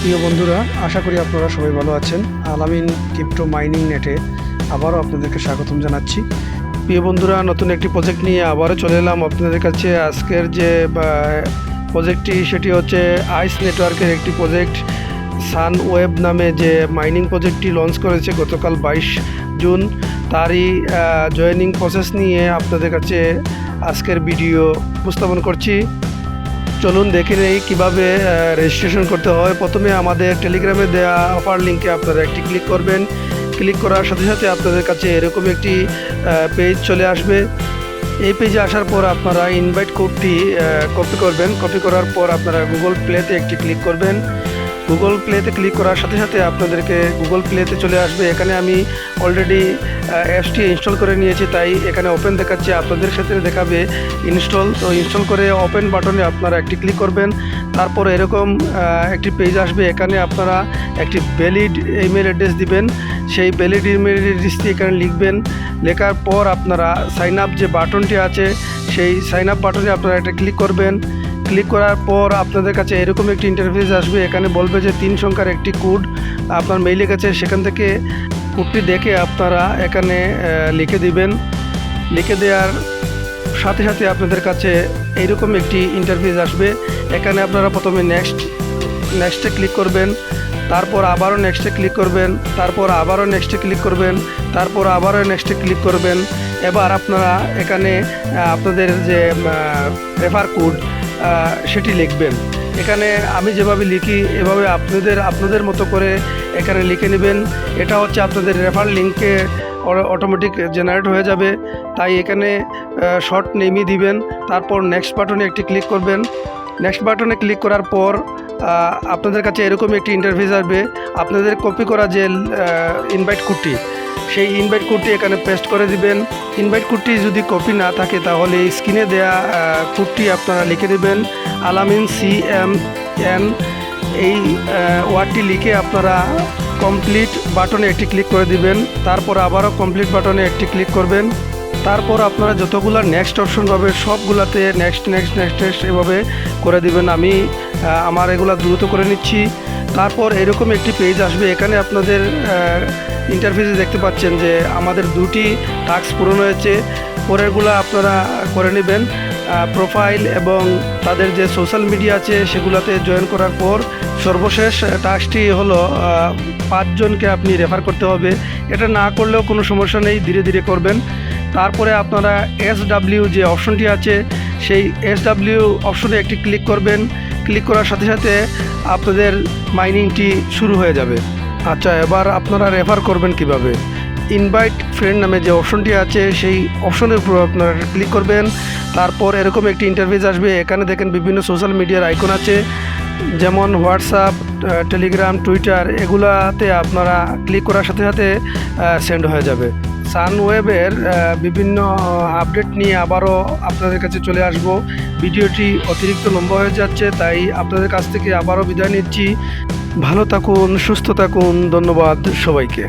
প্রিয় বন্ধুরা, আশা করি আপনারা সবাই ভালো আছেন। আলামিন ক্রিপ্টো মাইনিং নেটে আবারও আপনাদেরকে স্বাগতম জানাচ্ছি। প্রিয় বন্ধুরা, নতুন একটি প্রজেক্ট নিয়ে আবারও চলে এলাম আপনাদের কাছে। আজকের যে প্রজেক্টটি সেটি হচ্ছে আইস নেটওয়ার্কের একটি প্রজেক্ট সান ওয়েব নামে যে মাইনিং প্রজেক্টটি লঞ্চ করেছে গতকাল বাইশ জুন, তারই জয়েনিং প্রসেস নিয়ে আপনাদের কাছে আজকের ভিডিও উপস্থাপন করছি। চলুন দেখে নেই কীভাবে রেজিস্ট্রেশন করতে হয়। প্রথমে আমাদের টেলিগ্রামে দেওয়া অফার লিঙ্কে আপনারা একটি ক্লিক করবেন। ক্লিক করার সাথে সাথে আপনাদের কাছে এরকম একটি পেজ চলে আসবে। এই পেজে আসার পর আপনারা ইনভাইট কোডটি কপি করবেন। কপি করার পর আপনারা গুগল প্লেতে একটি ক্লিক করবেন। গুগল প্লেতে ক্লিক করার সাথে সাথে আপনাদেরকে গুগল প্লেতে চলে আসবে। এখানে আমি অলরেডি অ্যাপসটি ইনস্টল করে নিয়েছি, তাই এখানে ওপেন দেখাচ্ছে, আপনাদের ক্ষেত্রে দেখাবে ইনস্টল তো ইনস্টল করে ওপেন বাটনে আপনারা একটি ক্লিক করবেন। তারপর এরকম একটি পেজ আসবে, এখানে আপনারা একটি ভ্যালিড ইমেল অ্যাড্রেস দিবেন। সেই ভ্যালিড ইমেল অ্যাড্রেসটি এখানে লিখবেন। লেখার পর আপনারা সাইন আপ যে বাটনটি আছে, সেই সাইন আপ বাটনে আপনারা একটা ক্লিক করবেন। ক্লিক করার পর আপনাদের কাছে এরকম একটি ইন্টারফেস আসবে। এখানে বলবে যে তিন সংখ্যার একটি কোড আপনার মেইলে গেছে। সেখান থেকে কোডটি দেখে আপনারা এখানে লিখে দিবেন। লিখে দেওয়ার সাথে সাথে আপনাদের কাছে এইরকম একটি ইন্টারফেস আসবে। এখানে আপনারা প্রথমে নেক্সট নেক্সটে ক্লিক করবেন। তারপর আবারও নেক্সটে ক্লিক করবেন। তারপর আবারও নেক্সটে ক্লিক করবেন। তারপর আবারও নেক্সটে ক্লিক করবেন। এবার আপনারা এখানে আপনাদের যে রেফার কোড সেটি লিখবেন। এখানে আমি যেভাবে লিখি, এভাবে আপনাদের আপনাদের মতো করে এখানে লিখে নেবেন। এটা হচ্ছে আপনাদের রেফার লিঙ্কে অটোমেটিক জেনারেট হয়ে যাবে। তাই এখানে শর্ট নেমই দিবেন, তারপর নেক্সট বাটনে একটি ক্লিক করবেন। নেক্সট বাটনে ক্লিক করার পর আপনাদের কাছে এরকম একটি ইন্টারভিউ আসবে। আপনাদের কপি করা যে ইনভাইট কোডটি সেই ইনভাইট কোডটি এখানে পেস্ট করে দিবেন। ইনভাইট কোডটি যদি কপি না থাকে, তাহলে স্ক্রিনে দেয়া কোডটি আপনারা লিখে দেবেন। আলামিন সি এম এন এই ওয়ার্ডটি লিখে আপনারা কমপ্লিট বাটনে একটি ক্লিক করে দিবেন। তারপর আবারও কমপ্লিট বাটনে একটি ক্লিক করবেন। তারপর আপনারা যতগুলো নেক্সট অপশন পাবে সবগুলাতে নেক্সট নেক্সট নেক্সট নেক্সট এভাবে করে দিবেন। আমি আমার এগুলো দ্রুত করে নিচ্ছি। তারপর এরকম একটি পেজ আসবে, এখানে আপনাদের ইন্টারফেসে দেখতে পাচ্ছেন যে আমাদের দুটি টাস্ক পূরণ হয়েছে। পরেরগুলো আপনারা করে নেবেন। প্রোফাইল এবং তাদের যে সোশ্যাল মিডিয়া আছে, সেগুলোতে জয়েন করার পর সর্বশেষ টাস্কটি হলো পাঁচজনকে আপনি রেফার করতে হবে। এটা না করলেও কোনো সমস্যা নেই, ধীরে ধীরে করবেন। তারপরে আপনারা এস ডাব্লিউ যে অপশনটি আছে, সেই এস ডাব্লিউ অপশনে একটি ক্লিক করবেন। ক্লিক করার সাথে সাথে আপনাদের মাইনিংটি শুরু হয়ে যাবে। আচ্ছা এবার আপনারা রেফার করবেন কীভাবে? ইনভাইট ফ্রেন্ড নামে যে অপশনটি আছে, সেই অপশনের উপর আপনারা ক্লিক করবেন। তারপর এরকম একটি ইন্টারভিউ আসবে। এখানে দেখেন বিভিন্ন সোশ্যাল মিডিয়ার আইকন আছে। যেমন হোয়াটসঅ্যাপ টেলিগ্রাম টুইটার এগুলাতে আপনারা ক্লিক করার সাথে সাথে সেন্ড হয়ে যাবে। সানওয়েবের বিভিন্ন আপডেট নিয়ে আবারও আপনাদের কাছে চলে আসব। ভিডিওটি অতিরিক্ত লম্বা হয়ে যাচ্ছে, তাই আপনাদের কাছ থেকে আবারও বিদায় নিচ্ছি। ভালো থাকুন, সুস্থ থাকুন, ধন্যবাদ সবাইকে।